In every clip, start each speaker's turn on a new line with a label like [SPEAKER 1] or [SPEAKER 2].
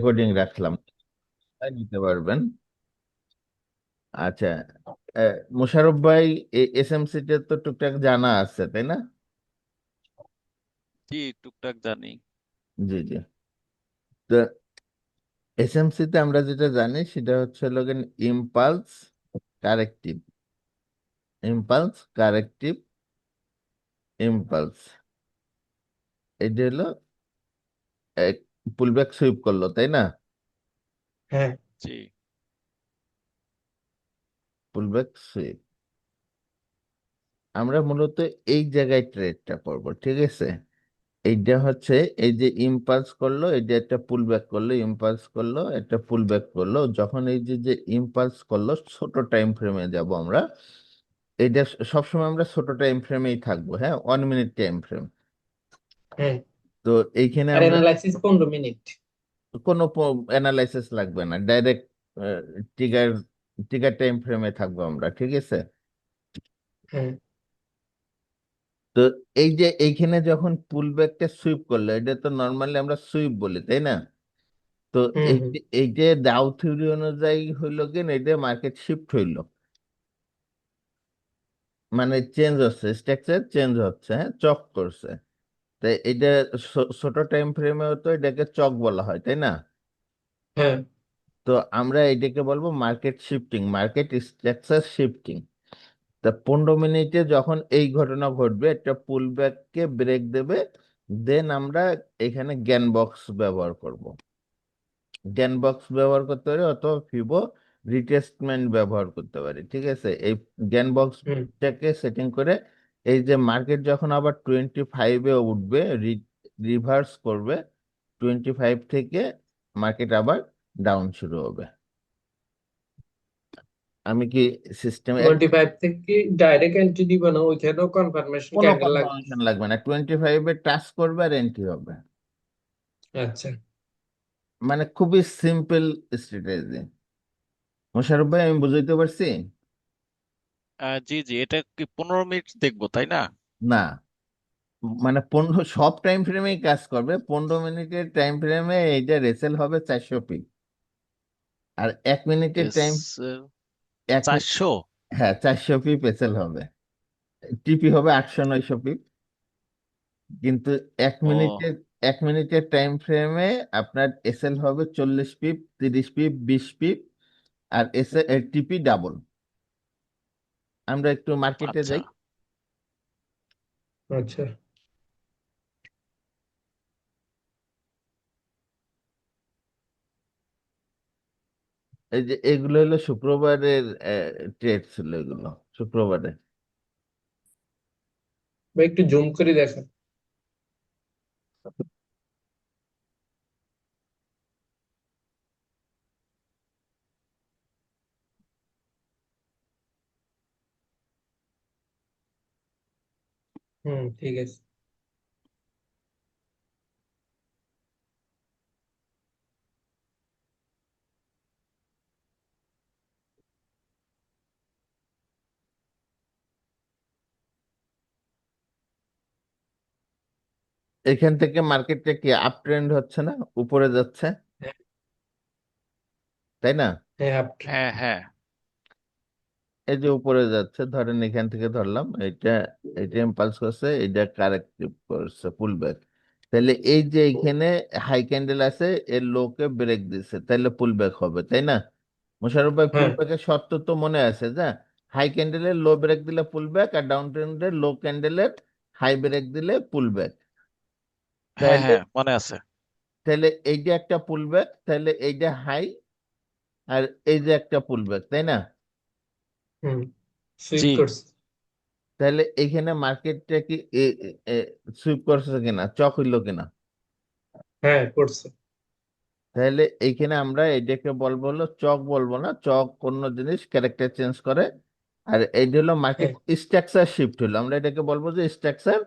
[SPEAKER 1] Recording রাখলাম। নিতে পারবেন। আচ্ছা আহ, মোশাররফ ভাই এসএমসি তে তো টুকটাক জানা আছে তাই না?
[SPEAKER 2] জি টুকটাক জানি।
[SPEAKER 1] জি জি। তো এসএমসি তে আমরা যেটা জানি সেটা হচ্ছে লগেন impulse corrective impulse corrective impulse এটা হলো পুলব্যাক সুইপ করল তাই না?
[SPEAKER 3] হ্যাঁ।
[SPEAKER 2] জি।
[SPEAKER 1] পুলব্যাক সুইপ আমরা মূলত এই জায়গায় ট্রেডটা করব ঠিক আছে? এইটা হচ্ছে এই যে ইম্পালস করল এটা একটা পুল ব্যাক করল ইম্পালস করল একটা পুল ব্যাক করল। যখন এই যে যে ইম্পালস করল ছোট টাইম ফ্রেমে যাব আমরা। এটা সবসময় আমরা ছোট টাইম ফ্রেমেই থাকব হ্যাঁ? ওয়ান মিনিট টাইম ফ্রেম
[SPEAKER 3] হ্যাঁ।
[SPEAKER 1] তো এইখানে
[SPEAKER 3] আর
[SPEAKER 1] আমরা
[SPEAKER 3] অ্যানালাইসিস পনেরো মিনিট।
[SPEAKER 1] কোনো অ্যানালাইসিস লাগবে না। ডাইরেক্ট টিগার টিগার টাইম ফ্রেমে থাকব আমরা ঠিক আছে? তো এই যে এইখানে যখন পুল ব্যাকটা সুইপ করল এটা তো নর্মালি আমরা সুইপ বলি তাই না? তো এই যে এই যে ডাউ থিওরি অনুযায়ী হইল কি এটা মার্কেট শিফট হইল। মানে চেঞ্জ হচ্ছে স্ট্রাকচার চেঞ্জ হচ্ছে হ্যাঁ চক করছে। তাই এটা ছোট টাইম ফ্রেমে তো এটাকে চক বলা হয় তাই না?
[SPEAKER 3] হ্যাঁ।
[SPEAKER 1] তো আমরা এটাকে বলব market shifting market structure shifting তা পনেরো মিনিটে যখন এই ঘটনা ঘটবে একটা পুল ব্যাককে ব্রেক দেবে দেন আমরা এখানে জ্ঞান বক্স ব্যবহার করব। জ্ঞান বক্স ব্যবহার করতে পারি অথবা ফিবো রিটেস্টমেন্ট ব্যবহার করতে পারি ঠিক আছে? এই জ্ঞান বক্সটাকে সেটিং করে এই যে মার্কেট যখন আবার টোয়েন্টি ফাইভে উঠবে রিভার্স করবে টোয়েন্টি ফাইভ থেকে মার্কেট আবার ডাউন শুরু হবে। আমি কি সিস্টেম
[SPEAKER 3] টোয়েন্টি ফাইভ থেকে ডাইরেক্ট এন্ট্রি দিব না? ওইখানেও কনফার্মেশন
[SPEAKER 1] কোনো
[SPEAKER 3] ক্যান্ডেল লাগবে।
[SPEAKER 1] লাগবে না। টোয়েন্টি ফাইভে টাচ করবে আর এন্ট্রি হবে।
[SPEAKER 3] আচ্ছা।
[SPEAKER 1] মানে খুবই সিম্পল স্ট্র্যাটেজি মোশাররফ ভাই আমি বুঝাইতে পারছি?
[SPEAKER 2] জি জি এটা কি পনেরো মিনিট দেখব তাই না?
[SPEAKER 1] না। মানে পনেরো সব টাইম ফ্রেমেই কাজ করবে পনেরো মিনিটের টাইম ফ্রেমে এইটা রেসেল হবে চারশো পিপ আর এক মিনিটের টাইম এক
[SPEAKER 2] চারশো?
[SPEAKER 1] হ্যাঁ চারশো পিপ এসেল হবে। টিপি হবে আটশো নয়শো পিপ কিন্তু এক
[SPEAKER 2] ও।
[SPEAKER 1] মিনিটের এক মিনিটের টাইম ফ্রেমে আপনার এসএল হবে চল্লিশ পিপ তিরিশ পিপ বিশ পিপ আর এসএ টিপি ডাবল আমরা একটু মার্কেটে
[SPEAKER 2] আচ্ছা।
[SPEAKER 1] যাই।
[SPEAKER 3] আচ্ছা।
[SPEAKER 1] এই যে এগুলো হলো শুক্রবারের ট্রেড ছিল এগুলো শুক্রবারে।
[SPEAKER 3] একটু জুম করে দেখেন। হুম ঠিক আছে।
[SPEAKER 1] এখান থেকে মার্কেটটা কি আপ ট্রেন্ড হচ্ছে না? উপরে যাচ্ছে?
[SPEAKER 3] হ্যাঁ।
[SPEAKER 1] তাই না?
[SPEAKER 3] হ্যাঁ আপ-
[SPEAKER 2] হ্যাঁ হ্যাঁ।
[SPEAKER 1] এই যে উপরে যাচ্ছে ধরেন এখান থেকে ধরলাম এটা এটা ইম্পালস করছে এটা কারেক্টিভ করছে পুল ব্যাক তাহলে এই যে এখানে হাই ক্যান্ডেল আছে এর লোকে ব্রেক দিছে তাহলে পুল ব্যাক হবে তাই না? মোশাররফ ভাই পুল ব্যাকের শর্ত তো মনে আছে যা? হাই ক্যান্ডেলের লো ব্রেক দিলে পুল ব্যাক আর ডাউন ট্রেন্ডের লো ক্যান্ডেলের হাই ব্রেক দিলে পুল ব্যাক
[SPEAKER 2] হ্যাঁ হ্যাঁ মনে আছে।
[SPEAKER 1] তাহলে এইটা একটা পুল ব্যাক তাহলে এইটা হাই আর এই যে একটা পুল ব্যাক তাই না?
[SPEAKER 3] হুম সুইপ
[SPEAKER 2] জি।
[SPEAKER 3] করছে।
[SPEAKER 1] তাহলে এখানে মার্কেটটা কি সুইপ করছে কিনা? চক হইল কিনা?
[SPEAKER 3] হ্যাঁ করছে।
[SPEAKER 1] তাহলে এইখানে আমরা এটাকে বলব হলো চক বলব না চক অন্য জিনিস ক্যারেক্টার চেঞ্জ করে। আর এইটা হলো মার্কেট স্ট্রাকচার শিফট হলো আমরা এটাকে বলব যে স্ট্রাকচার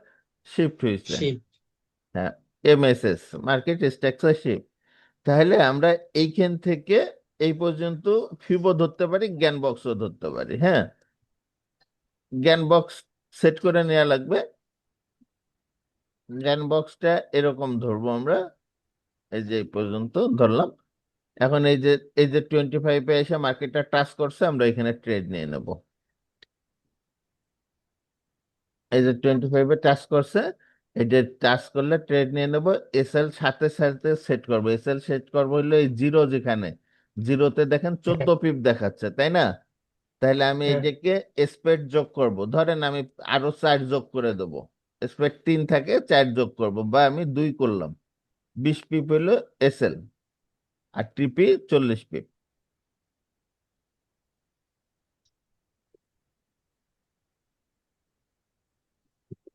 [SPEAKER 1] শিফট হয়েছে
[SPEAKER 3] শিপ
[SPEAKER 1] হ্যাঁ এমএসএস মার্কেট স্ট্রাকচার শিফট তাহলে আমরা এইখান থেকে এই পর্যন্ত ফিবো ধরতে পারি, জ্ঞান বক্সও ধরতে পারি হ্যাঁ? জ্ঞান বক্স সেট করে নেওয়া লাগবে। জ্ঞান বক্সটা এরকম ধরবো আমরা, এই যে এই পর্যন্ত ধরলাম। এখন এই যে এই যে টোয়েন্টি ফাইভে এসে মার্কেটটা টাচ করছে, আমরা এখানে ট্রেড নিয়ে নেব। এই যে টোয়েন্টি ফাইভে টাচ করছে, এই যে টাচ করলে ট্রেড নিয়ে নেব এসএল সাথে সাথে সেট করব। এসএল সেট করব হলো এই জিরো যেখানে জিরোতে দেখেন চোদ্দ পিপ দেখাচ্ছে তাই না? তাহলে আমি
[SPEAKER 3] হ্যাঁ।
[SPEAKER 1] এটাকে স্প্রেড যোগ করব। ধরেন আমি আরও চার যোগ করে দেবো। স্প্রেড তিন থাকে চার যোগ করব। বা আমি দুই করলাম। বিশ পিপ হলো এস এল আর টিপি চল্লিশ পিপ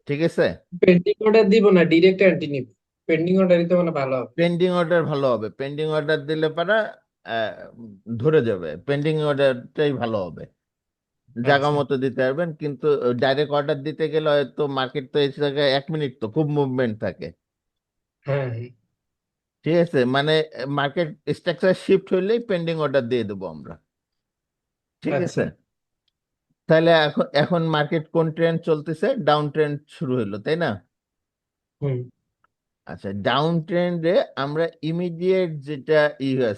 [SPEAKER 1] ঠিক আছে?
[SPEAKER 3] পেন্ডিং অর্ডার দিব না ডিরেক্ট এন্ট্রি নিব। পেন্ডিং অর্ডারই তো মানে ভালো হবে।
[SPEAKER 1] পেন্ডিং অর্ডার ভালো হবে। পেন্ডিং অর্ডার দিলে পারা ধরে যাবে। পেন্ডিং অর্ডারটাই ভালো হবে। জায়গা
[SPEAKER 3] আচ্ছা
[SPEAKER 1] মতো দিতে পারবেন কিন্তু ডাইরেক্ট অর্ডার দিতে গেলে হয়তো মার্কেট তো এই জায়গায় এক মিনিট তো খুব মুভমেন্ট থাকে।
[SPEAKER 3] হ্যাঁ।
[SPEAKER 1] ঠিক আছে? মানে মার্কেট স্ট্রাকচার শিফট হইলেই পেন্ডিং অর্ডার দিয়ে দেবো আমরা। ঠিক
[SPEAKER 3] আচ্ছা।
[SPEAKER 1] আছে? তাহলে এখন এখন মার্কেট কোন ট্রেন্ড চলতেছে? ডাউন ট্রেন্ড শুরু হলো তাই না? আচ্ছা ডাউন ট্রেন্ডে আমরা ইমিডিয়েট যেটা ই আহ,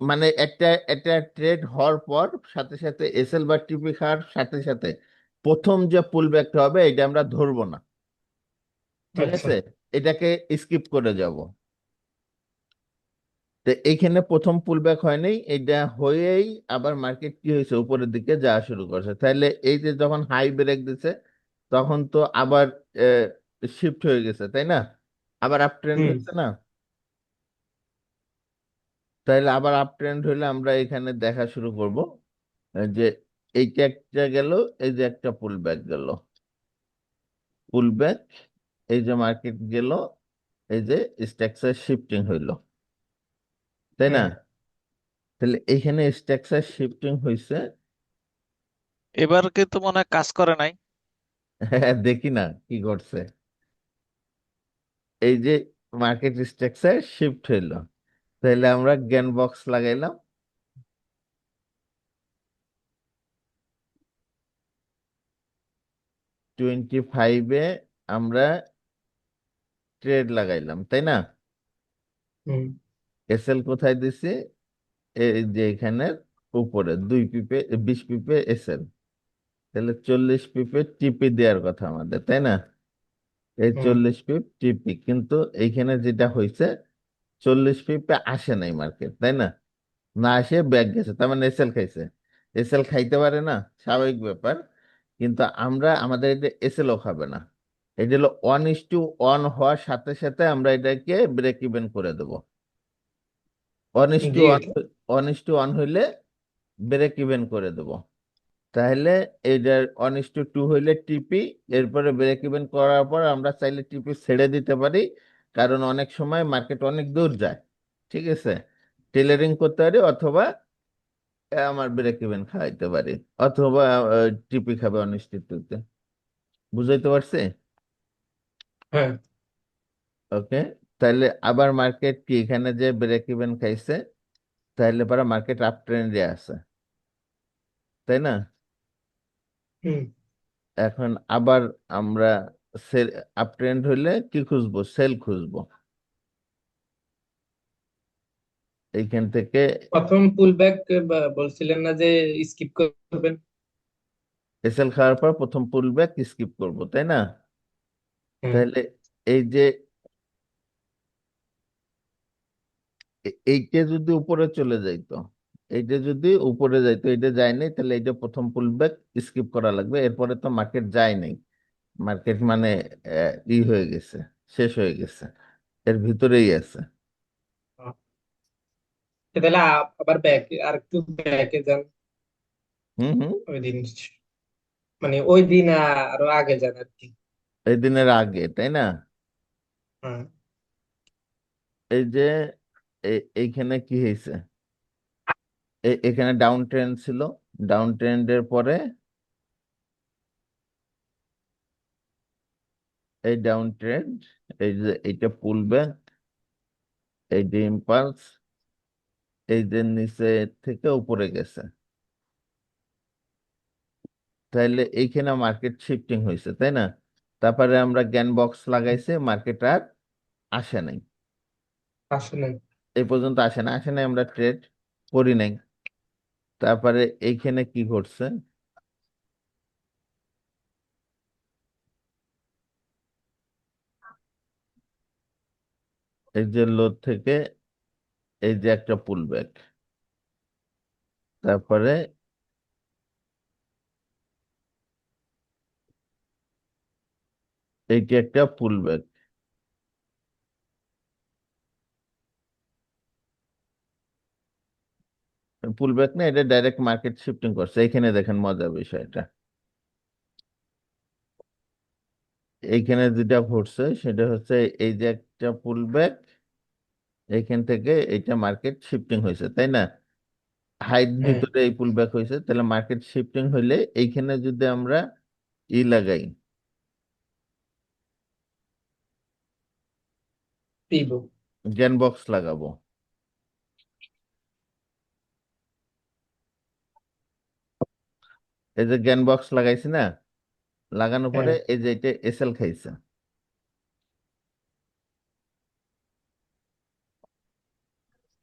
[SPEAKER 1] মানে একটা একটা ট্রেড হওয়ার পর সাথে সাথে এসএল বা টিপি খাওয়ার সাথে সাথে প্রথম যে পুল ব্যাকটা হবে এটা আমরা ধরবো না। ঠিক
[SPEAKER 3] আচ্ছা।
[SPEAKER 1] আছে? এটাকে স্কিপ করে যাব। তো এইখানে প্রথম পুল ব্যাক হয়নি এটা হয়েই আবার মার্কেট কি হয়েছে? উপরের দিকে যাওয়া শুরু করছে। তাহলে এই যে যখন হাই ব্রেক দিছে তখন তো আবার শিফট হয়ে গেছে তাই না? আবার আপ ট্রেন্ড হচ্ছে না? তাহলে আবার আপ ট্রেন্ড হলে আমরা এখানে দেখা শুরু করব। যে এইটা একটা গেল এই যে একটা পুল ব্যাক গেল। পুল ব্যাক এই যে মার্কেট গেল এই যে স্ট্রাকচার শিফটিং হইল। তাই না? তাহলে এখানে স্ট্রাকচার শিফটিং হয়েছে
[SPEAKER 2] এবার কিন্তু মনে হয় কাজ করে নাই।
[SPEAKER 1] হ্যাঁ দেখি না কি করছে এই যে মার্কেট স্ট্রাকচার শিফট হইল। তাহলে আমরা জ্ঞান বক্স লাগাইলাম। টোয়েন্টি ফাইভে আমরা ট্রেড লাগাইলাম তাই না?
[SPEAKER 3] হুম।
[SPEAKER 1] এসএল কোথায় দিছি? এই যে এখানে উপরে দুই পিপে বিশ পিপে এসএল তাহলে চল্লিশ পিপে টিপি দেওয়ার কথা আমাদের তাই না? এই চল্লিশ পিপ টিপি কিন্তু এইখানে যেটা হয়েছে চল্লিশ পিপে আসে নাই মার্কেট তাই না? না আসে ব্যাগ গেছে তার মানে এসএল খাইছে। এসএল খাইতে পারে না স্বাভাবিক ব্যাপার কিন্তু আমরা আমাদের এটা এসএলও খাবে না। এটা হলো ওয়ান ইস টু ওয়ান হওয়ার সাথে সাথে আমরা এটাকে ব্রেক ইভেন করে দেবো। One is to one is to one হইলে ব্রেক ইভেন করে দেবো। তাহলে এইটার ওয়ান ইস টু টু হইলে টিপি এরপরে ব্রেক ইভেন করার পর আমরা চাইলে টিপি ছেড়ে দিতে পারি। কারণ অনেক সময় মার্কেট অনেক দূর যায় ঠিক আছে? টেলারিং করতে পারি অথবা আমার ব্রেক ইভেন খাওয়াইতে পারি অথবা টিপি খাবে অনিশ্চিততে বুঝাইতে পারছি?
[SPEAKER 3] হ্যাঁ।
[SPEAKER 1] ওকে তাহলে আবার মার্কেট কি এখানে যে ব্রেক ইভেন খাইছে তাহলে পরে মার্কেট আপ ট্রেন্ডে আছে। তাই না? এখন আবার আমরা সেল আপ হইলে কি খুঁজবো? সেল খুঁজবো। এইখান থেকে
[SPEAKER 3] প্রথম পুল ব্যাক বলছিলেন না যে স্কিপ করবেন?
[SPEAKER 1] এসএল খাওয়ার পর প্রথম পুল ব্যাক স্কিপ করব তাই না? তাহলে এই যে এইটা যদি উপরে চলে যাইতো এইটা যদি উপরে যাইতো এটা যায় নাই তাহলে এইটা প্রথম পুল ব্যাক স্কিপ করা লাগবে এরপরে তো মার্কেট যায় নাই। মার্কেট মানে ই হয়ে গেছে শেষ হয়ে গেছে এর ভিতরেই আছে।
[SPEAKER 3] তাহলে আবার ব্যাক আর একটু ব্যাকে যান।
[SPEAKER 1] হুম হুম।
[SPEAKER 3] ওই দিন মানে ওই দিন আরও আগে যান আর কি।
[SPEAKER 1] এই দিনের আগে তাই না?
[SPEAKER 3] হ্যাঁ
[SPEAKER 1] এই যে এইখানে কি হয়েছে? এখানে ডাউন ট্রেন্ড ছিল। ডাউন ট্রেন্ডের পরে এই ডাউন ট্রেন্ড এই যে এইটা পুল ব্যাক এই যে ইম্পালস এই যে নিচে থেকে উপরে গেছে। তাহলে এইখানে মার্কেট শিফটিং হয়েছে তাই না? তারপরে আমরা জ্ঞান বক্স লাগাইছে মার্কেট আর আসে নাই।
[SPEAKER 3] আসলে
[SPEAKER 1] এই পর্যন্ত আসে না আসে নাই আমরা ট্রেড করি নাই। তারপরে এইখানে কি ঘটছে? এই যে লোড থেকে এই যে একটা পুল ব্যাক তারপরে এইটি একটা পুল ব্যাক পুল ব্যাক না, এটা ডাইরেক্ট মার্কেট শিফটিং করছে। এইখানে দেখেন মজার বিষয়টা। এইখানে যেটা ঘটছে সেটা হচ্ছে এই যে একটা পুল ব্যাক এইখান থেকে এইটা মার্কেট শিফটিং হয়েছে তাই না? হাইট
[SPEAKER 3] হ্যাঁ।
[SPEAKER 1] ভিতরে এই পুল ব্যাক হয়েছে তাহলে মার্কেট শিফটিং হইলে এইখানে যদি আমরা ই লাগাই। জ্ঞান বক্স লাগাবো। এই যে জ্ঞান বক্স লাগাইছি না? লাগানোর পরে
[SPEAKER 3] হ্যাঁ
[SPEAKER 1] এই যে এটা এসএল খাইছে।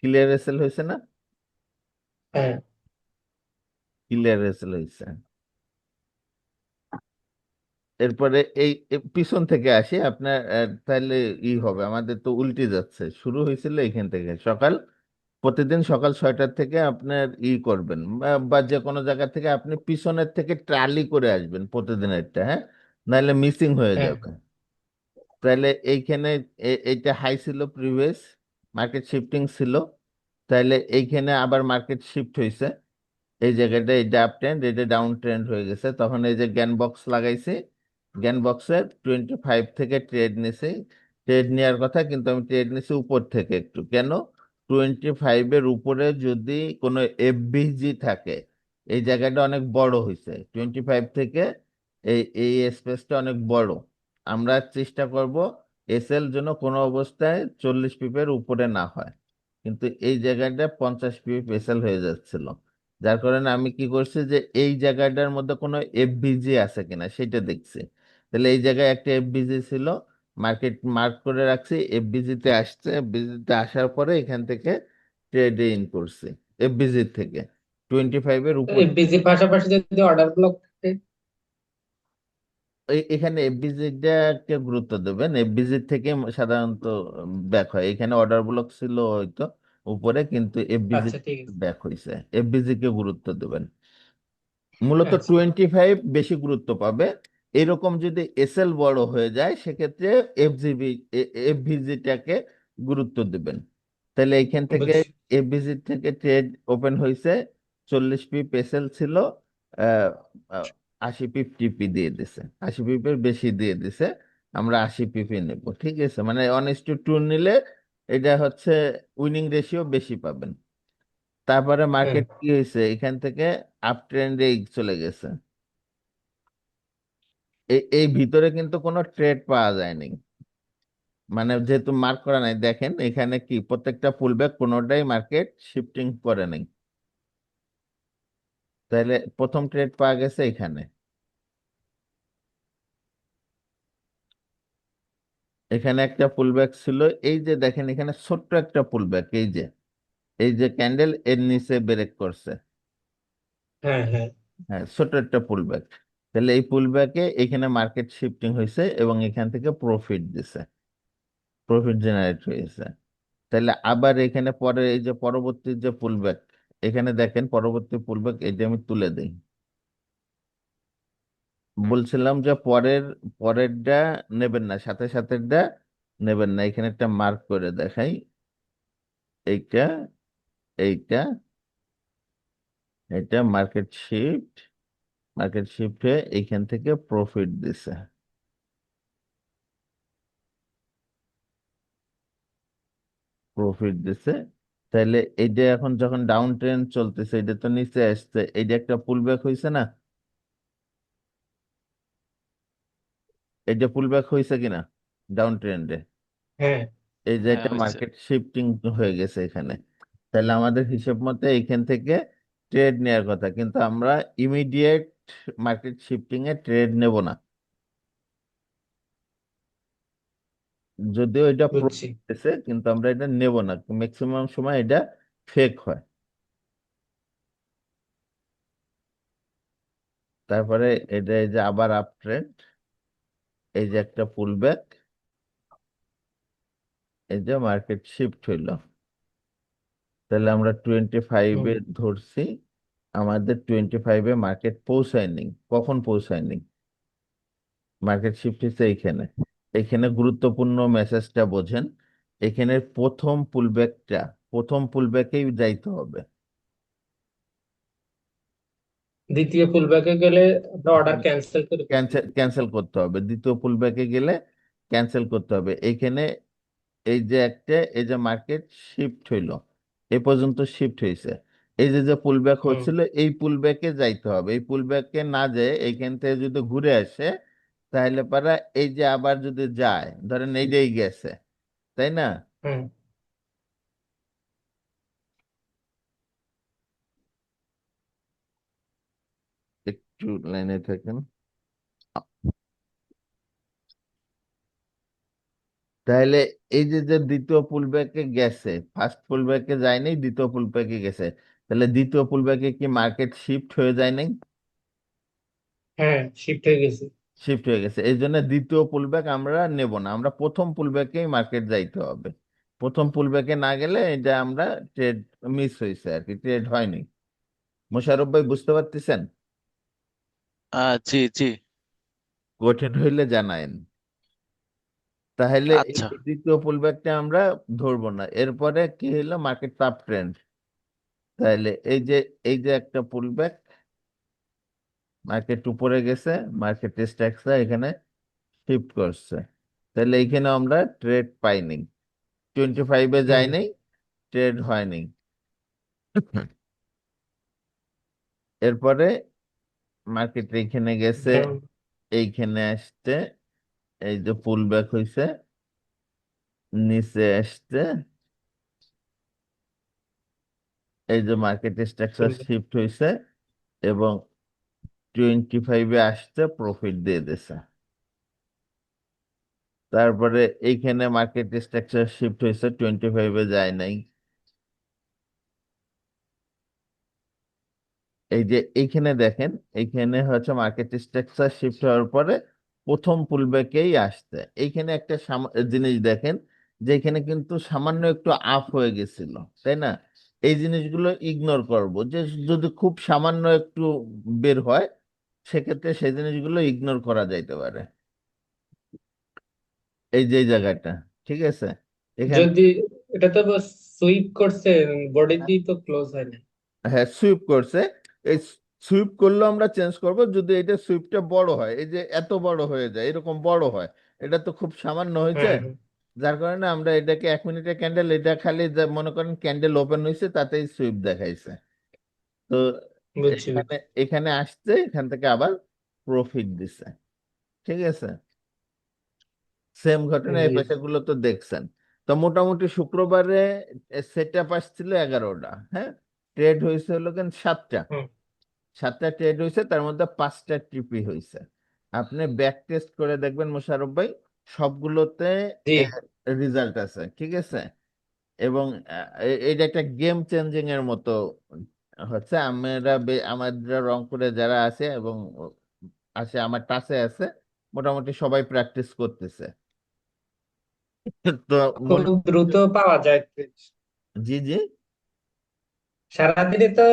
[SPEAKER 1] ক্লিয়ার এসএল হয়েছে না? ক্লিয়ার এসএল হয়েছে এরপরে এই এই পিছন থেকে আসি আপনার তাহলে ই হবে আমাদের তো উল্টে যাচ্ছে। শুরু হয়েছিল এখান থেকে সকাল প্রতিদিন সকাল ছয়টার থেকে আপনার ই করবেন বা যে কোনো জায়গা থেকে আপনি পিছনের থেকে ট্রালি করে আসবেন প্রতিদিনেরটা হ্যাঁ? নাহলে মিসিং হয়ে
[SPEAKER 3] হ্যাঁ।
[SPEAKER 1] যাবে। তাহলে এইখানে এইটা হাই ছিল প্রিভিয়াস মার্কেট শিফটিং ছিল। তাহলে এইখানে আবার মার্কেট শিফট হয়েছে এই জায়গাটা এটা আপ ট্রেন্ড এটা ডাউন ট্রেন্ড হয়ে গেছে। তখন এই যে জ্ঞান বক্স লাগাইছে জ্ঞান বক্সের টোয়েন্টি ফাইভ থেকে ট্রেড নিছি। ট্রেড নেওয়ার কথা কিন্তু আমি ট্রেড নিছি উপর থেকে একটু। কেন? টোয়েন্টি ফাইভের উপরে যদি কোনো এফবিজি থাকে, এই জায়গাটা অনেক বড় হয়েছে টোয়েন্টি ফাইভ থেকে এই এই স্পেসটা অনেক বড়। আমরা চেষ্টা করব এসএল যেন কোনো অবস্থায় চল্লিশ পিপের উপরে না হয়। কিন্তু এই জায়গাটা পঞ্চাশ পিপ এসএল হয়ে যাচ্ছিল। যার কারণে আমি কি করছি যে এই জায়গাটার মধ্যে কোনো এফবিজি আছে কিনা সেটা দেখছি। তাহলে এই জায়গায় একটা এফবিজি ছিল। মার্কেট মার্ক করে রাখছি এফবিজি তে আসছে এফবিজি তে আসার পরে এখান থেকে ট্রেড ইন করছি এফবিজি থেকে। টোয়েন্টি ফাইভ এর উপর।
[SPEAKER 3] বিজির পাশাপাশি যদি অর্ডার ব্লক
[SPEAKER 1] এখানে এফবিজিটাকে গুরুত্ব দেবেন? এফবিজি থেকে সাধারণত ব্যাক হয়। এখানে অর্ডার ব্লক ছিল হয়তো উপরে কিন্তু এফবিজি
[SPEAKER 3] আচ্ছা ঠিক আছে।
[SPEAKER 1] ব্যাক হয়েছে এফবিজি কে গুরুত্ব দেবেন। মূলত
[SPEAKER 3] আচ্ছা
[SPEAKER 1] টোয়েন্টি ফাইভ বেশি গুরুত্ব পাবে। এরকম যদি এসএল বড় হয়ে যায় সেক্ষেত্রে এফজিবি এফভিজিটাকে গুরুত্ব দিবেন। তাহলে এইখান থেকে এফভিজি থেকে ট্রেড ওপেন হয়েছে চল্লিশ পিপ এসএল ছিল আশি পিপ টিপি দিয়ে দিছে। আশি পিপের বেশি দিয়ে দিছে আমরা আশি পিপি নেব ঠিক আছে? মানে ইস টু টু নিলে এটা হচ্ছে উইনিং রেশিও বেশি পাবেন। তারপরে
[SPEAKER 3] হ্যাঁ।
[SPEAKER 1] মার্কেট কি হয়েছে এখান থেকে আপ ট্রেন্ডে চলে গেছে। এই এই ভিতরে কিন্তু কোনো ট্রেড পাওয়া যায়নি। মানে যেহেতু মার্ক করা নাই দেখেন এখানে কি প্রত্যেকটা পুলব্যাক কোনোটাই মার্কেট শিফটিং করে নাই। তাহলে প্রথম ট্রেড পাওয়া গেছে এখানে। এখানে একটা পুলব্যাক ছিল এই যে দেখেন এখানে ছোট্ট একটা পুলব্যাক এই যে এই যে ক্যান্ডেল এর নিচে ব্রেক করছে।
[SPEAKER 3] হ্যাঁ হ্যাঁ।
[SPEAKER 1] হ্যাঁ ছোট একটা পুলব্যাক তাহলে এই পুলব্যাকে এখানে মার্কেট শিফটিং হয়েছে এবং এখান থেকে প্রফিট দিছে। প্রফিট জেনারেট হয়েছে। তাহলে আবার এখানে পরে এই যে পরবর্তী যে পুলব্যাক এখানে দেখেন পরবর্তী পুলব্যাক এটা আমি তুলে দিই। বলছিলাম যে পরের, পরেরটা নেবেন না, সাথে সাথেরটা নেবেন না। এখানে একটা মার্ক করে দেখাই। এইটা এইটা এটা মার্কেট শিফট মার্কেট শিফট হয়ে এইখান থেকে প্রফিট দিছে। প্রফিট দিছে। তাহলে এইটা এখন যখন ডাউন ট্রেন্ড চলতেছে এটা তো নিচে আসছে এইটা একটা পুলব্যাক হয়েছে না? এইটা পুলব্যাক হয়েছে কিনা? ডাউন ট্রেন্ডে
[SPEAKER 3] হ্যাঁ।
[SPEAKER 1] এই যে
[SPEAKER 2] হ্যাঁ
[SPEAKER 1] একটা মার্কেট শিফটিং হয়ে গেছে এখানে। তাহলে আমাদের হিসেব মতে এখান থেকে ট্রেড নেওয়ার কথা। কিন্তু আমরা ইমিডিয়েট মার্কেট শিফটিং এ ট্রেড নেব না। যদিও এটা প্রসেসে কিন্তু আমরা এটা নেব না। ম্যাক্সিমাম সময় এটা ফেক হয়। তারপরে এটা এই যে আবার আপ ট্রেন্ড এই যে একটা পুল ব্যাক এই যে মার্কেট শিফট হইল। তাহলে আমরা টোয়েন্টি ফাইভে ধরছি। আমাদের টোয়েন্টি ফাইভে মার্কেট পৌঁছায়নি। কখন পৌঁছায়নি? মার্কেট শিফট হচ্ছে এইখানে। এখানে গুরুত্বপূর্ণ মেসেজটা বোঝেন। এখানে প্রথম পুলব্যাকটা প্রথম পুলব্যাকেই যাইতে হবে।
[SPEAKER 3] দ্বিতীয় পুলব্যাকে গেলে অর্ডার ক্যান্সেল করে
[SPEAKER 1] ক্যান্সেল ক্যান্সেল করতে হবে। দ্বিতীয় পুলব্যাকে গেলে ক্যান্সেল করতে হবে। এইখানে এই যে একটা এই যে মার্কেট শিফট হইল। এ পর্যন্ত শিফট হয়েছে। এই যে যে পুলব্যাক
[SPEAKER 3] হুম।
[SPEAKER 1] হচ্ছিল এই পুল পুলব্যাকে যাইতে হবে। এই পুল পুলব্যাকে না যেয়ে এইখান থেকে যদি ঘুরে আসে তাহলে পারা এই যে আবার যদি যায় ধরেন এইটাই গেছে তাই না? একটু লাইনে থাকেন। তাহলে এই যে যে দ্বিতীয় পুলব্যাকে গেছে ফার্স্ট পুলব্যাকে যায় নাই দ্বিতীয় পুল পুলব্যাকে গেছে তাহলে দ্বিতীয় পুলব্যাকে কি মার্কেট শিফট হয়ে যায় নাই?
[SPEAKER 3] হ্যাঁ শিফট হয়ে গেছে।
[SPEAKER 1] শিফট হয়ে গেছে। এই জন্য দ্বিতীয় পুলব্যাক আমরা নেব না। আমরা প্রথম পুলব্যাকেই মার্কেট যাইতে হবে। প্রথম পুলব্যাকে না গেলে এটা আমরা ট্রেড মিস হয়েছে আর কি ট্রেড হয়নি মোশাররফ ভাই বুঝতে পারতেছেন?
[SPEAKER 2] জি জি।
[SPEAKER 1] কঠিন হইলে জানায়েন। তাহলে এই
[SPEAKER 2] আচ্ছা।
[SPEAKER 1] দ্বিতীয় পুলব্যাকটা আমরা ধরবো না। এরপরে কি হলো মার্কেট আপ ট্রেন্ড তাহলে এই যে এই যে একটা পুলব্যাক মার্কেট উপরে গেছে মার্কেট স্ট্যাকসটা এখানে শিফট করছে। তাহলে এইখানে আমরা ট্রেড পাইনি। টোয়েন্টি ফাইভে যায়নি ট্রেড হয়নি এরপরে মার্কেট এইখানে গেছে এইখানে আসতে এই যে পুল ব্যাক হয়েছে নিচে আসতে এই যে মার্কেট স্ট্রাকচার শিফট হয়েছে এবং টোয়েন্টি ফাইভে আসতে প্রফিট দিয়ে দিছে। তারপরে এইখানে মার্কেট স্ট্রাকচার শিফট হয়েছে টোয়েন্টি ফাইভে যায় নাই। এই যে এইখানে দেখেন এইখানে হচ্ছে মার্কেট স্ট্রাকচার শিফট হওয়ার পরে প্রথম পুলব্যাকেই আসতে এইখানে একটা জিনিস দেখেন যে এখানে কিন্তু সামান্য একটু আপ হয়ে গেছিল তাই না? এই জিনিসগুলো ইগনোর করব। যে যদি খুব সামান্য একটু বের হয় সেক্ষেত্রে সেই জিনিসগুলো ইগনোর করা যাইতে পারে। এই যে জায়গাটা ঠিক আছে? এখানে
[SPEAKER 3] যদি এটা তো সুইপ করছে বডি দিয়ে তো ক্লোজ হয় না।
[SPEAKER 1] হ্যাঁ সুইপ করছে। এই সুইপ করলেও আমরা চেঞ্জ করব যদি এটা সুইপটা বড় হয় এই যে এত বড় হয়ে যায় এরকম বড় হয় এটা তো খুব সামান্য হয়েছে।
[SPEAKER 3] হ্যাঁ হ্যাঁ।
[SPEAKER 1] যার কারণে আমরা এটাকে এক মিনিটের ক্যান্ডেল এটা খালি মনে করেন ক্যান্ডেল ওপেন হয়েছে তাতেই সুইপ দেখাইছে। তো এখানে এখানে আসছে এখান থেকে আবার প্রফিট দিছে। ঠিক আছে? সেম ঘটনা এই পেশাগুলো তো দেখছেন। তো মোটামুটি শুক্রবারে সেট আপ আসছিল এগারোটা হ্যাঁ? ট্রেড হয়েছে হলো কেন সাতটা। সাতটা ট্রেড হয়েছে তার মধ্যে পাঁচটা টিপি হয়েছে। আপনি ব্যাক টেস্ট করে দেখবেন মোশাররফ ভাই সবগুলোতে
[SPEAKER 3] জি।
[SPEAKER 1] রেজাল্ট আছে ঠিক আছে? এবং এটা একটা গেম চেঞ্জিং এর মতো হচ্ছে। আমরা আমাদের রংপুরে যারা আছে এবং আছে আমার টাচে আছে মোটামুটি সবাই প্র্যাকটিস করতেছে। তো
[SPEAKER 3] খুব
[SPEAKER 1] মনে
[SPEAKER 3] দ্রুত পাওয়া যায়
[SPEAKER 1] জি জি।
[SPEAKER 3] সারাদিনে তো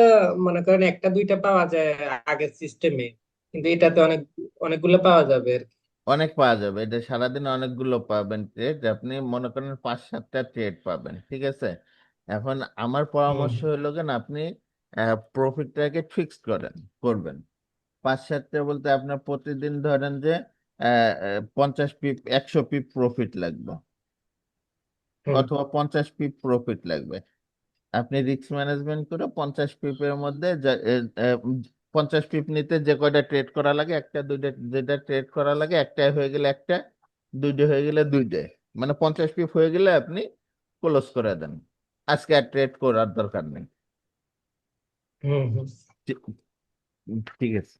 [SPEAKER 3] মনে করেন একটা দুইটা পাওয়া যায় আগের সিস্টেমে কিন্তু এটাতে অনেক অনেকগুলো পাওয়া যাবে আর কি।
[SPEAKER 1] অনেক পাওয়া যাবে। এটা সারাদিন অনেকগুলো পাবেন ট্রেড আপনি মনে করেন পাঁচ সাতটা ট্রেড পাবেন ঠিক আছে? এখন আমার পরামর্শ হলো কেন আপনি প্রফিটটাকে ফিক্সড করেন করবেন। পাঁচ সাতটা বলতে আপনার প্রতিদিন ধরেন যে পঞ্চাশ পিপ একশো পিপ প্রফিট লাগবে। অথবা পঞ্চাশ পিপ প্রফিট লাগবে। আপনি রিস্ক ম্যানেজমেন্ট করে পঞ্চাশ পিপের মধ্যে পঞ্চাশ পিপ নিতে যে কয়টা ট্রেড করা লাগে একটা দুইটা যেটা ট্রেড করা লাগে একটা হয়ে গেলে একটা দুইটা হয়ে গেলে দুইটা। মানে পঞ্চাশ পিপ হয়ে গেলে আপনি ক্লোজ করে দেন। আজকে আর ট্রেড করার দরকার নেই। ঠিক আছে।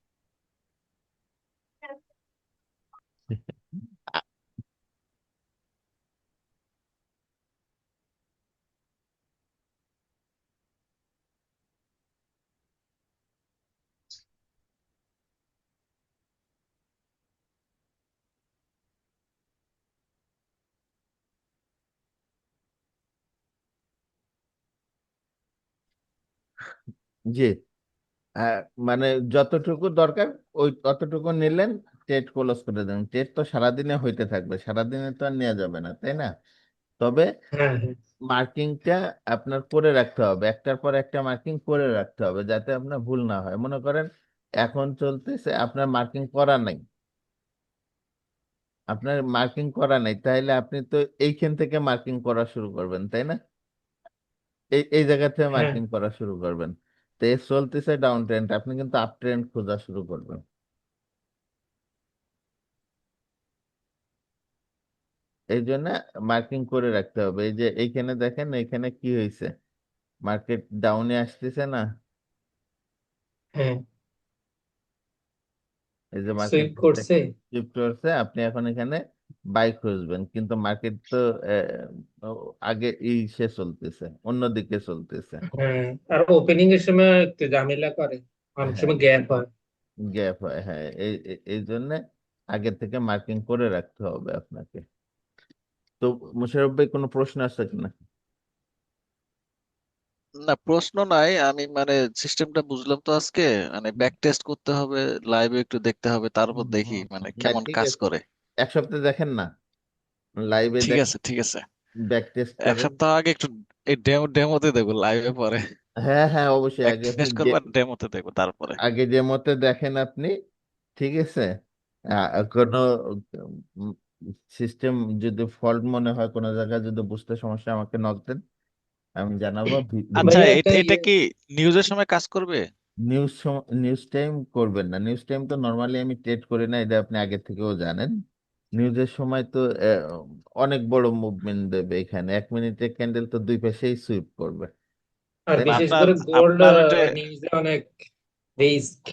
[SPEAKER 1] জি। আহ, মানে যতটুকু দরকার ওই ততটুকু নিলেন ট্রেড ক্লোজ করে দেন। ট্রেড তো সারাদিনে হইতে থাকবে সারাদিনে তো আর নেওয়া যাবে না তাই না? তবে
[SPEAKER 3] হ্যাঁ হ্যাঁ।
[SPEAKER 1] মার্কিংটা আপনার করে রাখতে হবে একটার পর একটা মার্কিং করে রাখতে হবে যাতে আপনার ভুল না হয়। মনে করেন এখন চলতেছে আপনার মার্কিং করা নাই। আপনার মার্কিং করা নাই তাহলে আপনি তো এইখান থেকে মার্কিং করা শুরু করবেন তাই না? এই এই জায়গা থেকে
[SPEAKER 3] হ্যাঁ।
[SPEAKER 1] মার্কিং করা শুরু করবেন। তো এ চলতেছে ডাউন ট্রেন্ড আপনি কিন্তু আপ ট্রেন্ড খোঁজা শুরু করবেন। এই জন্য মার্কিং করে রাখতে হবে। এই যে এইখানে দেখেন এইখানে কি হয়েছে মার্কেট ডাউনে আসতেছে না?
[SPEAKER 3] হ্যাঁ।
[SPEAKER 1] এই যে মার্কেট
[SPEAKER 3] করছে?
[SPEAKER 1] শিফট করছে আপনি এখন এখানে বাই খুঁজবেন। কিন্তু মার্কেট তো আগে এই সে চলতেছে অন্যদিকে চলতেছে।
[SPEAKER 3] হ্যাঁ আর ওপেনিং এর সময় একটু ঝামেলা করে অনেক
[SPEAKER 1] হ্যাঁ।
[SPEAKER 3] সময় গ্যাপ হয়।
[SPEAKER 1] গ্যাপ হয় হ্যাঁ এই এই- এই জন্য আগে থেকে মার্কিং করে রাখতে হবে আপনাকে। তো মুশারফ ভাই কোনো প্রশ্ন আছে কিনা?
[SPEAKER 2] না প্রশ্ন নাই। আমি মানে সিস্টেমটা বুঝলাম তো আজকে। মানে ব্যাক টেস্ট করতে হবে লাইভে একটু দেখতে হবে তারপর দেখি মানে কেমন
[SPEAKER 1] ঠিক
[SPEAKER 2] কাজ
[SPEAKER 1] আছে
[SPEAKER 2] করে।
[SPEAKER 1] এক সপ্তাহ দেখেন না? লাইভে
[SPEAKER 2] ঠিক আছে ঠিক আছে।
[SPEAKER 1] ব্যাক টেস্ট
[SPEAKER 2] এক সপ্তাহ আগে একটু এই ডেমো ডেমোতে দেখব লাইভে পরে।
[SPEAKER 1] হ্যাঁ হ্যাঁ অবশ্যই। আগে
[SPEAKER 2] টেস্ট করব আর ডেমোতে দেখব তারপরে।
[SPEAKER 1] আগে যে মতে দেখেন আপনি ঠিক আছে? কোনো সিস্টেম যদি ফল্ট মনে হয় কোনো জায়গায় যদি বুঝতে সমস্যা আমাকে নক দেন। আমি জানাব
[SPEAKER 2] আচ্ছা এটা এটা কি নিউজের সময় কাজ করবে?
[SPEAKER 1] নিউজ নিউজ টাইম করবেন না। নিউজ টাইম তো নর্মালি আমি ট্রেড করি না এটা আপনি আগে থেকেও জানেন। নিউজের সময় তো অনেক বড় মুভমেন্ট দেবে এখানে। এক মিনিটের ক্যান্ডেল তো দুই পাশেই সুইপ করবে।
[SPEAKER 3] আর
[SPEAKER 1] তাই না?
[SPEAKER 3] বিশেষ
[SPEAKER 2] আপনার
[SPEAKER 3] করে গোল্ড নিউজে অনেক রিস্ক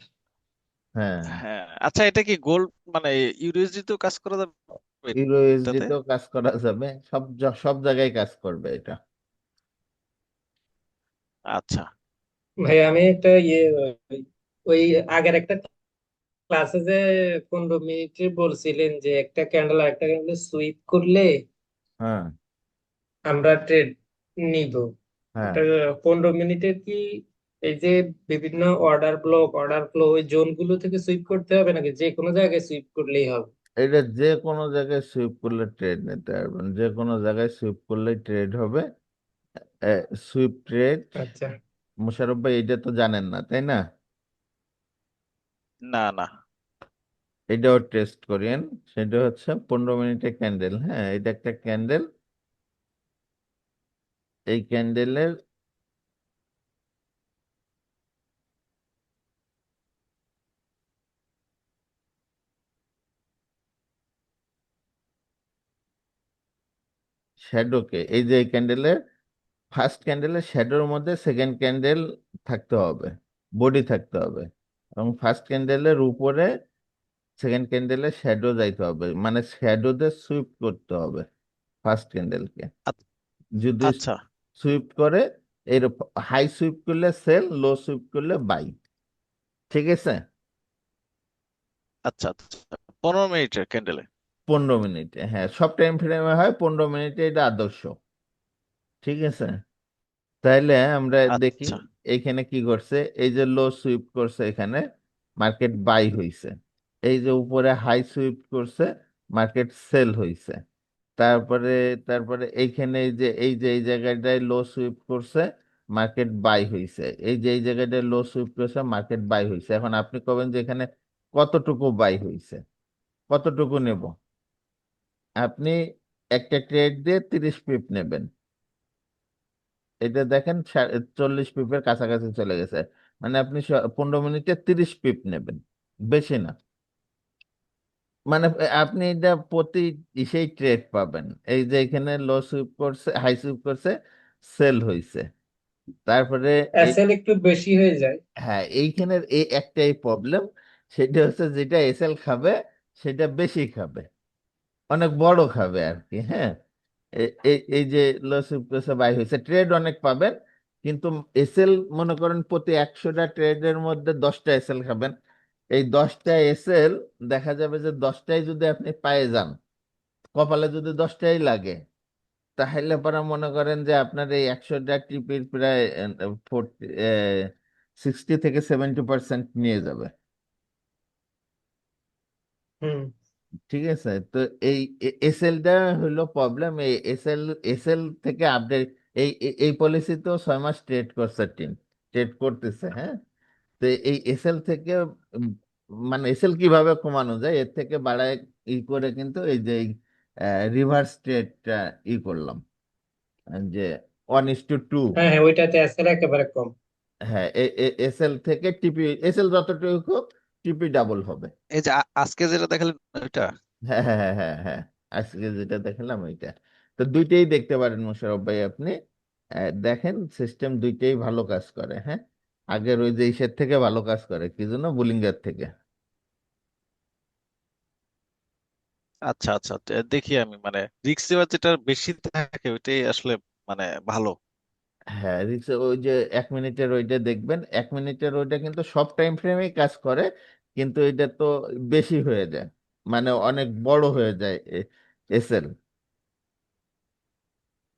[SPEAKER 1] হ্যাঁ।
[SPEAKER 2] হ্যাঁ। আচ্ছা এটা কি গোল্ড মানে ইউএসডি তেও কাজ করা যাবে
[SPEAKER 1] ইউরো এসডি
[SPEAKER 2] এটাতে?
[SPEAKER 1] তেও কাজ করা যাবে। সব সব জায়গায় কাজ করবে এটা।
[SPEAKER 2] আচ্ছা।
[SPEAKER 3] ভাই আমি একটা ইয়ে ওই আগের একটা ক্লাসে যে পনেরো মিনিটে বলছিলেন যে একটা ক্যান্ডেল আর একটা ক্যান্ডেল সুইপ করলে
[SPEAKER 1] হ্যাঁ।
[SPEAKER 3] আমরা ট্রেড নিব।
[SPEAKER 1] হ্যাঁ।
[SPEAKER 3] এটা পনেরো মিনিটের কি এই যে বিভিন্ন অর্ডার ব্লক অর্ডার ফ্লো ওই জোনগুলো থেকে সুইপ করতে হবে নাকি যে কোনো জায়গায় সুইপ করলেই হবে?
[SPEAKER 1] এটা যে কোনো জায়গায় সুইপ করলে ট্রেড নিতে পারবেন যে কোনো জায়গায় সুইপ করলে ট্রেড হবে। সুইপ ট্রেড
[SPEAKER 3] আচ্ছা।
[SPEAKER 1] মুশারফ ভাই এটা তো জানেন না তাই না?
[SPEAKER 2] না না।
[SPEAKER 1] এটাও টেস্ট করেন সেটা হচ্ছে পনেরো মিনিটের ক্যান্ডেল হ্যাঁ এটা একটা ক্যান্ডেল এই ক্যান্ডেলের শ্যাডোকে এই যে এই ক্যান্ডেলের ফার্স্ট ক্যান্ডেলের শ্যাডোর মধ্যে সেকেন্ড ক্যান্ডেল থাকতে হবে বডি থাকতে হবে। এবং ফার্স্ট ক্যান্ডেলের উপরে সেকেন্ড ক্যান্ডেলে শ্যাডো যাইতে হবে মানে শ্যাডোতে সুইপ করতে হবে ফার্স্ট ক্যান্ডেলকে
[SPEAKER 2] আচ্ছা।
[SPEAKER 1] যদি
[SPEAKER 2] আচ্ছা।
[SPEAKER 1] সুইপ করে এর হাই সুইপ করলে সেল লো সুইপ করলে বাই ঠিক আছে?
[SPEAKER 2] আচ্ছা আচ্ছা পনেরো মিনিটের ক্যান্ডেলে
[SPEAKER 1] পনেরো মিনিটে হ্যাঁ সব টাইম ফ্রেমে হয় পনেরো মিনিটে এটা আদর্শ ঠিক আছে? তাহলে আমরা দেখি
[SPEAKER 2] আচ্ছা।
[SPEAKER 1] এইখানে কি করছে এই যে লো সুইপ করছে এখানে মার্কেট বাই হইছে। এই যে উপরে হাই সুইপ করছে মার্কেট সেল হইছে। তারপরে তারপরে এইখানে এই যে এই যে, এই জায়গাটায় লো সুইপ করছে মার্কেট বাই হইছে। এই যে, এই জায়গাটায় লো সুইপ করছে মার্কেট বাই হইছে। এখন আপনি কবেন যে এখানে কতটুকু বাই হইছে? কতটুকু নেব? আপনি একটা ট্রেড দিয়ে তিরিশ পিপ নেবেন। এটা দেখেন চল্লিশ পিপের কাছাকাছি চলে গেছে। মানে আপনি পনেরো মিনিটে তিরিশ পিপ নেবেন। বেশি না। মানে আপনি এটা প্রতি ইসেই ট্রেড পাবেন। এই যে এখানে লো সুইপ করছে হাই সুইপ করছে সেল হইছে। তারপরে
[SPEAKER 3] এসএল একটু বেশি হয়ে যায়।
[SPEAKER 1] হ্যাঁ এইখানের এই একটাই প্রবলেম সেটা হচ্ছে যেটা এসএল খাবে সেটা বেশি খাবে। অনেক বড় খাবে আর কি হ্যাঁ এই এই যে লসিপ করছে বাই হয়েছে ট্রেড অনেক পাবেন কিন্তু এসএল মনে করেন প্রতি একশোটা ট্রেডের মধ্যে দশটা এসএল খাবেন। এই দশটা এসএল দেখা যাবে যে দশটাই যদি আপনি পায়ে যান কপালে যদি দশটাই লাগে তাহলে পরে মনে করেন যে আপনার এই একশোটা টিপির প্রায় ফোরটি সিক্সটি থেকে সেভেন্টি পার্সেন্ট নিয়ে যাবে।
[SPEAKER 3] হুম।
[SPEAKER 1] ঠিক আছে? তো এই এসএলটা হলো প্রবলেম এই এসএল এসএল থেকে আপডেট এই এই- পলিসি তো ছয় মাস ট্রেড করছে টিম ট্রেড করতেছে হ্যাঁ? তো এই এসএল থেকে মানে এসএল কীভাবে কমানো যায়? এর থেকে বাড়ায় ই করে কিন্তু এই যে রিভার্স ট্রেডটা ই করলাম। যে ওয়ান ইস টু টু
[SPEAKER 3] হ্যাঁ হ্যাঁ ওইটাতে এসএল একেবারে কম।
[SPEAKER 1] হ্যাঁ এসএল থেকে টিপি এসএল যতটুকু হোক টিপি ডাবল হবে।
[SPEAKER 2] এই যে আজকে যেটা দেখালেন ওইটা?
[SPEAKER 1] হ্যাঁ হ্যাঁ হ্যাঁ হ্যাঁ হ্যাঁ আজকে যেটা দেখালাম ওইটা। তো দুইটাই দেখতে পারেন মোশাররফ ভাই আপনি। আহ, দেখেন সিস্টেম দুইটাই ভালো কাজ করে হ্যাঁ? আগের ওই যে ইসের থেকে ভালো কাজ করে কি জন্য? বুলিঙ্গার থেকে।
[SPEAKER 2] আচ্ছা আচ্ছা। তো দেখি আমি মানে রিস্ক এবার যেটা বেশি থাকে ওইটাই আসলে মানে ভালো।
[SPEAKER 1] হ্যাঁ রিক্স ওই যে এক মিনিটের ওইটা দেখবেন এক মিনিটের ওইটা কিন্তু সব টাইম ফ্রেমেই কাজ করে কিন্তু এটা তো বেশি হয়ে যায়। মানে অনেক বড় হয়ে যায় এসএল।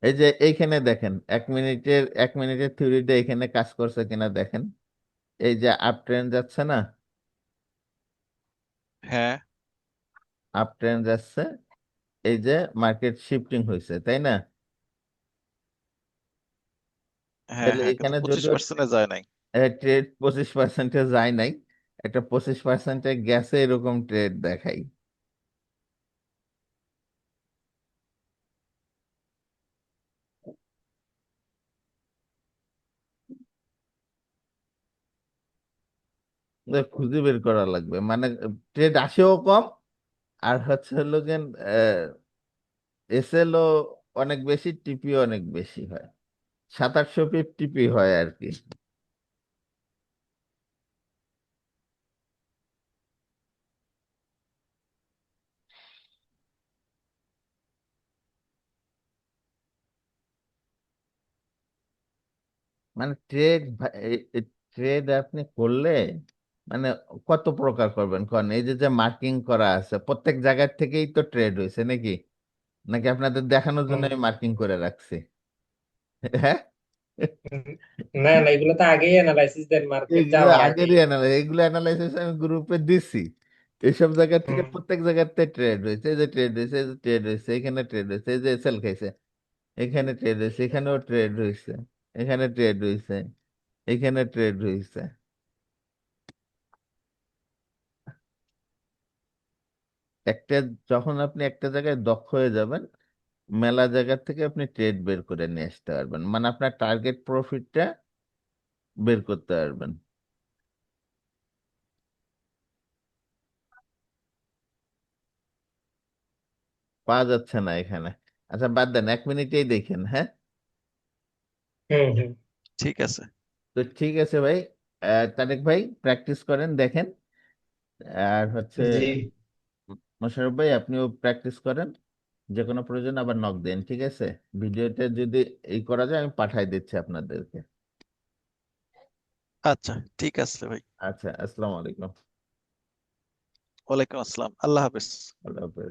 [SPEAKER 1] এই যে এইখানে দেখেন এক মিনিটের এক মিনিটের থিওরিটা এখানে কাজ করছে কিনা দেখেন। এই যে আপ ট্রেন যাচ্ছে না?
[SPEAKER 2] হ্যাঁ।
[SPEAKER 1] আপ ট্রেন যাচ্ছে এই যে মার্কেট শিফটিং হয়েছে তাই না?
[SPEAKER 2] হ্যাঁ
[SPEAKER 1] তাহলে
[SPEAKER 2] হ্যাঁ
[SPEAKER 1] এখানে
[SPEAKER 2] পঁচিশ পার্সেন্টে যায় নাই।
[SPEAKER 1] ট্রেড পঁচিশ পার্সেন্টে যায় নাই একটা পঁচিশ পার্সেন্টে গেছে এরকম ট্রেড দেখাই। খুঁজে বের করা লাগবে মানে ট্রেড আসেও কম আর হচ্ছে হলো এসএলও অনেক বেশি টিপি অনেক বেশি হয়। সাত আটশো পিপ টিপি হয় আর কি। মানে ট্রেড ট্রেড আপনি করলে মানে কত প্রকার করবেন? কোন এই যে যে মার্কিং করা আছে প্রত্যেক জায়গার থেকেই তো ট্রেড হয়েছে নাকি? নাকি আপনাদের দেখানোর জন্য আমি মার্কিং করে রাখছি? হ্যাঁ?
[SPEAKER 3] না না এগুলো তো আগেই অ্যানালাইসিস দেন মার্কেট যাওয়ার
[SPEAKER 1] আগেরই অ্যানালাইসিস এগুলো অ্যানালাইসিস আমি গ্রুপে দিছি। এইসব জায়গা থেকে প্রত্যেক জায়গাতে ট্রেড হয়েছে এই যে ট্রেড হয়েছে এই যে ট্রেড হয়েছে এখানে ট্রেড হয়েছে এই যে সেল খাইছে এখানে ট্রেড হয়েছে এখানেও ট্রেড হয়েছে এখানে ট্রেড হয়েছে এখানে ট্রেড হয়েছে একটা যখন আপনি একটা জায়গায় দক্ষ হয়ে যাবেন মেলা জায়গা থেকে আপনি ট্রেড বের করে নিয়ে আসতে পারবেন। মানে আপনার টার্গেট প্রফিটটা বের করতে পারবেন। পাওয়া যাচ্ছে না এখানে। আচ্ছা বাদ দেন এক মিনিটেই দেখেন হ্যাঁ?
[SPEAKER 2] ঠিক আছে।
[SPEAKER 1] তো ঠিক আছে ভাই। আহ, তারেক ভাই প্র্যাকটিস করেন দেখেন। আর হচ্ছে
[SPEAKER 3] জি
[SPEAKER 1] মোশাররফ ভাই আপনিও প্র্যাকটিস করেন যে কোনো প্রয়োজন আবার নক দেন ঠিক আছে? ভিডিওটা যদি এই করা যায় আমি পাঠাই দিচ্ছি আপনাদেরকে।
[SPEAKER 2] আচ্ছা ঠিক আছে ভাই।
[SPEAKER 1] আচ্ছা আসসালামু আলাইকুম।
[SPEAKER 2] ওয়ালাইকুম আসসালাম আল্লাহ হাফেজ।
[SPEAKER 1] আল্লাহ হাফেজ।